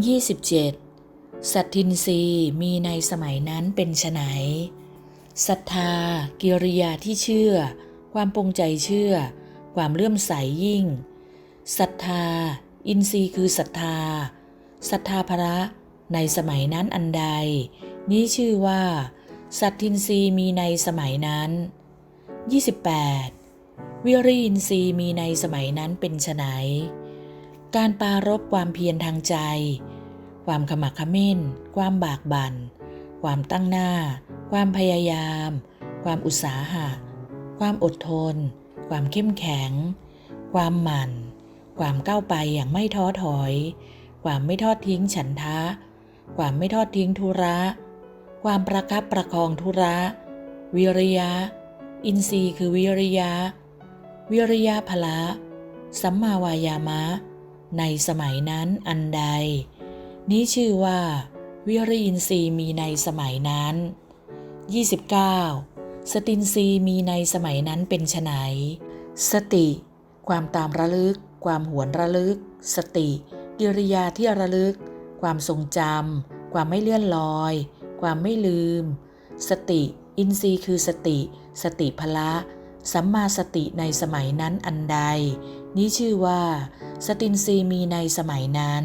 27. สัตทินรีมีในสมัยนั้นเป็นไฉนศรัทธา กิริยาที่เชื่อ ความปรงใจเชื่อ ความเลื่อมใสยิ่งศรัทธา อินทรีย์คือศรัทธาศรัทธาพระในสมัยนั้นอันใด นี้ชื่อว่า สัตทินรีมีในสมัยนั้น 28. วิริยินทรีย์มีในสมัยนั้นเป็นไฉน การปรารบความเพียรทางใจ ความขมักเขม้น ความบากบัน่น ความตั้งหน้า ความพยายาม ความอุตสาหะ ความอดทน ความเข้มแข็ง ความหมั่น ความก้าวไปอย่างไม่ท้อถอย ความไม่ทอดทิ้งฉันทะ ความไม่ทอดทิ้งธุระ ความประคับประคองธุระ วิริยะ อินทรีย์คือวิริยะ วิริยะพละ สัมมาวายามะ ในสมัยนั้นอันใด นี้ชื่อว่า วิริยินทรีย์มีในสมัยนั้น 29. สตินทรีย์มีในสมัยนั้นเป็นไฉนสติ ความตามระลึก ความหวนระลึก สติ กิริยาที่ระลึก ความทรงจำความไม่เลื่อนลอย ความไม่ลืม สติ อินทรีย์คือสติ สติพละสัมมาสติในสมัยนั้นอันใด นี้ชื่อว่า สตินซีมีในสมัยนั้น